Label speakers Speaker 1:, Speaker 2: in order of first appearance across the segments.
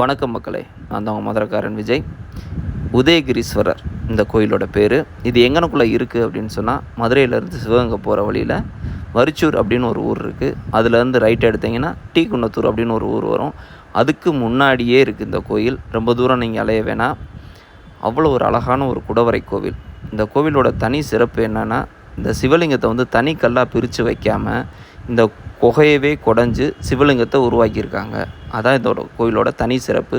Speaker 1: வணக்கம் மக்களே. நான் தான் மதுரக்காரன் விஜய். உதயகிரீஸ்வரர் இந்த கோயிலோட பேர். இது எங்கனக்குள்ளே இருக்குது அப்படின்னு சொன்னால் மதுரையிலேருந்து சிவகங்கை போகிற வழியில் வரிச்சூர் அப்படின்னு ஒரு ஊர் இருக்குது அதுலேருந்து ரைட் எடுத்தீங்கன்னா டீ குன்னத்தூர் அப்படின்னு ஒரு ஊர் வரும். அதுக்கு முன்னாடியே இருக்குது இந்த கோயில். ரொம்ப தூரம் நீங்கள் அலைய வேணாம் அவ்வளோ ஒரு அழகான ஒரு குடவரை கோவில். இந்த கோவிலோட தனி சிறப்பு என்னென்னா இந்த சிவலிங்கத்தை வந்து தனி கல்லாக பிரித்து வைக்காமல் இந்த குகையவே குடஞ்சு சிவலிங்கத்தை உருவாக்கியிருக்காங்க. அதான் இதோட கோவிலோட தனி சிறப்பு.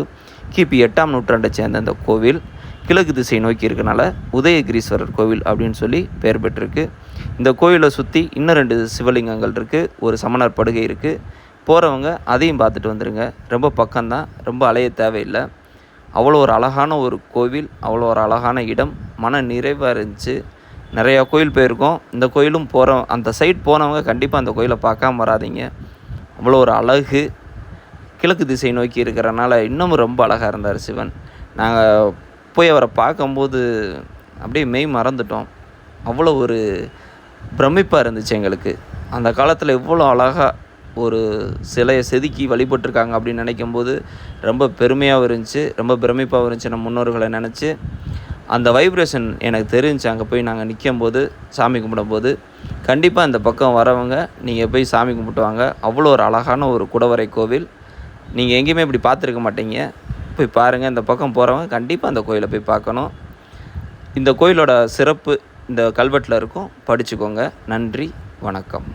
Speaker 1: கிபி எட்டாம் நூற்றாண்டை சேர்ந்த இந்த கோவில் கிழக்கு திசை நோக்கி இருக்கனால உதயகிரீஸ்வரர் கோவில் அப்படின்னு சொல்லி பெயர் பெற்றிருக்கு. இந்த கோவிலை சுற்றி இன்னும் ரெண்டு சிவலிங்கங்கள் இருக்குது ஒரு சமணர் படுகை இருக்குது போகிறவங்க அதையும் பார்த்துட்டு வந்துடுங்க ரொம்ப பக்கம்தான் ரொம்ப அலைய தேவையில்லை. அவ்வளோ ஒரு அழகான ஒரு கோவில் அவ்வளோ ஒரு அழகான இடம் மன நிறைவாக இருந்துச்சு நிறையா கோயில் போயிருக்கோம். இந்த கோயிலும் போகிறோம் அந்த சைட் போனவங்க கண்டிப்பாக அந்த கோயிலை பார்க்காம வராதீங்க. அவ்வளோ ஒரு அழகு. கிழக்கு திசை நோக்கி இருக்கிறனால இன்னமும் ரொம்ப அழகாக இருந்தார் சிவன். நாங்கள் போய் அவரை பார்க்கும்போது அப்படியே மெய் மறந்துட்டோம். அவ்வளோ ஒரு பிரமிப்பாக இருந்துச்சு எங்களுக்கு. அந்த காலத்தில் இவ்வளோ அழகாக ஒரு சிலையை செதுக்கி வழிபட்டிருக்காங்க அப்படின்னு நினைக்கும் போது ரொம்ப பெருமையாகவும் இருந்துச்சு. ரொம்ப பிரமிப்பாகவும் இருந்துச்சு. நம்ம முன்னோர்களை நினச்சி. அந்த வைப்ரேஷன் எனக்கு தெரிஞ்சு அங்கே போய் நாங்கள் நிற்கும் போது சாமி கும்பிடும்போது கண்டிப்பாக இந்த பக்கம் வரவங்க நீங்கள் போய் சாமி கும்பிட்டு வாங்க. அவ்வளோ ஒரு அழகான ஒரு குடவரை கோவில். நீங்கள் எங்கேயுமே இப்படி பார்த்துருக்க மாட்டீங்க. போய் பாருங்கள் இந்த பக்கம் போகிறவங்க கண்டிப்பாக அந்த கோயிலை போய் பார்க்கணும். இந்த கோயிலோட சிறப்பு இந்த கல்வெட்டில் இருக்கும். படிச்சுக்கோங்க. நன்றி வணக்கம்.